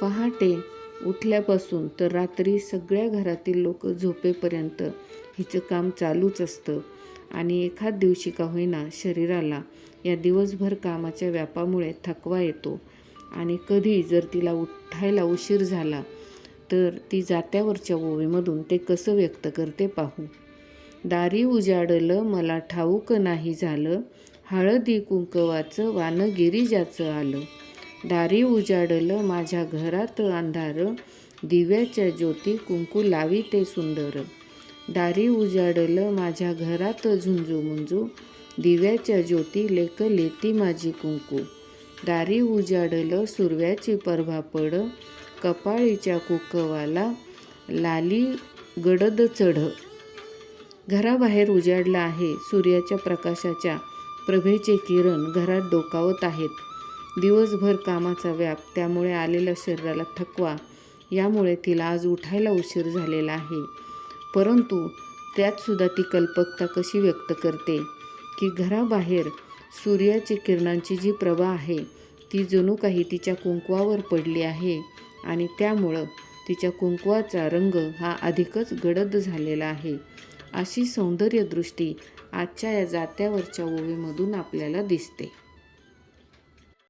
पहाटे उठल्यापासून तर रात्री सगळ्या घरातील लोक झोपेपर्यंत हिचं काम चालूच असतं. आणि एखाद दिवशी का होईना शरीराला या दिवसभर कामाच्या व्यापामुळे थकवा येतो. आणि कधी जर तिला उठायला उशीर झाला तर ती जात्यावरच्या ओवीमधून ते कसं व्यक्त करते पाहू. दारी उजाडलं मला ठाऊक नाही झालं. हळदी कुंकवाचं वानगिरी ज्याचं आलं. दारी उजाडलं माझ्या घरात अंधार दिव्याच्या ज्योती कुंकू लावी ते सुंदर. दारी उजाडलं माझ्या घरात झुंजू मुंजू दिव्याच्या ज्योती लेक लेती माझी कुंकू. दारी उजाडलं सुरव्याची परभा पड कपाळीच्या कुकवाला लाली गडद चढ. घराबाहेर उजाडलं आहे सूर्याच्या प्रकाशाच्या प्रभेचे किरण घरात डोकावत आहेत. दिवसभर कामाचा व्याप त्यामुळे आलेल्या शरीराला थकवा यामुळे तिला आज उठायला उशीर झालेला आहे. परंतु त्यातसुद्धा ती कल्पकता कशी व्यक्त करते की घराबाहेर सूर्याची किरणांची जी प्रभा आहे ती जणू काही तिच्या कुंकवावर पडली आहे आणि त्यामुळं तिच्या कुंकवाचा रंग हा अधिकच गडद झालेला आहे. अशी सौंदर्यदृष्टी आजच्या या जात्यावरच्या ओवीमधून आपल्याला दिसते.